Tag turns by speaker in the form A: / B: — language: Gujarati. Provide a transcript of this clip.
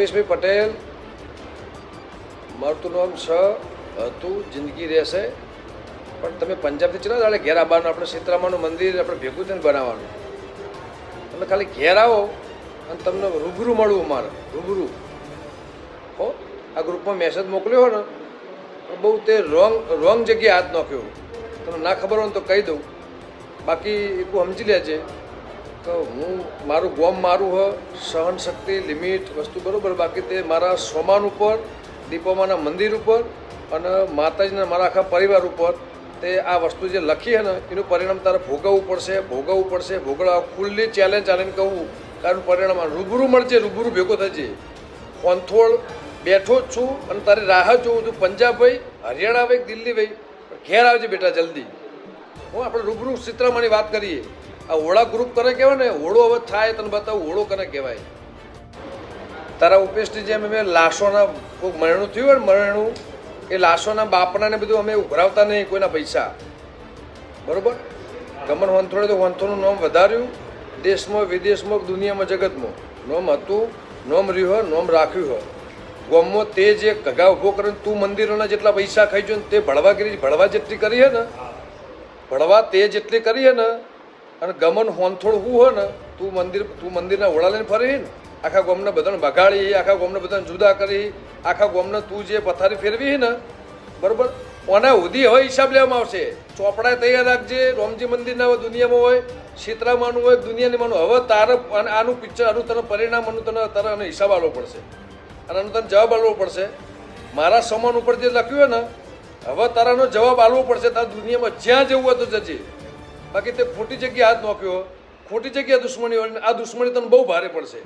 A: રૂપેશભાઈ પટેલ, મારું નામ છ, હતું, જિંદગી રહેશે. પણ તમે પંજાબથી ચલા જાડે ઘેર આવવાનું, આપણે સીતરામાનું મંદિર, આપણે ભેગું થઈને બનાવવાનું. તમે ખાલી ઘેર આવો અને તમને રૂબરૂ મળવું મારે રૂબરૂ. હો, આ ગ્રુપમાં મેસેજ મોકલ્યો ને બહુ તે રોંગ રોંગ જગ્યાએ હાથ નાખ્યો. તમને ના ખબર હોય તો કહી દઉં. બાકી એક સમજી લેજે. તો હું, મારું ગોમ મારું હ, સહન શક્તિ, લિમિટ, વસ્તુ બરાબર, બાકી તે મારા સોમાન ઉપર, દીપોમાના મંદિર ઉપર અને માતાજીના મારા આખા પરિવાર ઉપર તે આ વસ્તુ જે લખી છે ને, એનું પરિણામ તારે ભોગવવું પડશે ભોગવવું પડશે. ભોગવવા ખુલ્લી ચેલેન્જ ચાલીને કહું તારું પરિણામ રૂબરૂ મળજે, રૂબરૂ ભેગો થજે. કોંથોળ બેઠો જ છું અને તારી રાહ જોઉં છું. પંજાબ ભાઈ હરિયાણા ભાઈ દિલ્હી ભાઈ ઘેર આવજે બેટા જલ્દી. હું આપણે રૂબરૂ ચિત્રમાંની વાત કરીએ. આ ઓળા ગ્રુપ કરે કહેવાય ને, ઓળો હવે થાય તને બતાવું, ઓળો કરે કહેવાય? તારા ઉપેશની જેમ અમે લાશોના કોઈ મરણું થયું હોય ને મરણું, એ લાશોના બાપનાને બધું અમે ઉઘરાવતા નહીં કોઈના પૈસા. બરોબર? ગમન વંથોડે તો વંથોનું નામ વધાર્યું. દેશમાં, વિદેશમાં, દુનિયામાં, જગતમાં. નોમ હતું, નોમ રહ્યું હોય, નોમ રાખ્યું હોય. ગોમમાં તે જે કગા ઊભો કરીને તું મંદિરોના જેટલા પૈસા ખાઈ જો ને તે ભળવાગીરી, ભળવા જેટલી કરી હે ને? ભળવા તે જેટલી કરી હે ને? અને ગમન હોનથોડ હું હોય ને, તું મંદિર તું મંદિરના ઓળા લઈને ફરી આખા ગોમને બધાને ભગાડી આખા ગોમને બધાને જુદા કરી, આખા ગોમને તું જે પથારી ફેરવી ને, બરોબર? ઓના સુધી હવે હિસાબ લેવામાં આવશે. ચોપડા તૈયાર રાખજે, રોમજી મંદિરના દુનિયામાં હોય સીતરામાનું હોય, દુનિયાની માનું. હવે તારે આનું પિક્ચર આનું તને પરિણામ, આનું તને તારે આનો હિસાબ આપવો પડશે. અને આનો તને જવાબ આપવો પડશે. મારા સમાન ઉપર જે લખ્યું હોય ને, હવે તારાનો જવાબ આપવો પડશે. તારા દુનિયામાં જ્યાં જવું હોય તો જજે. બાકી તે ખોટી જગ્યાએ હાથ નોખ્યો, ખોટી જગ્યાએ દુશ્મની આ દુશ્મની તને બહુ ભારે પડશે.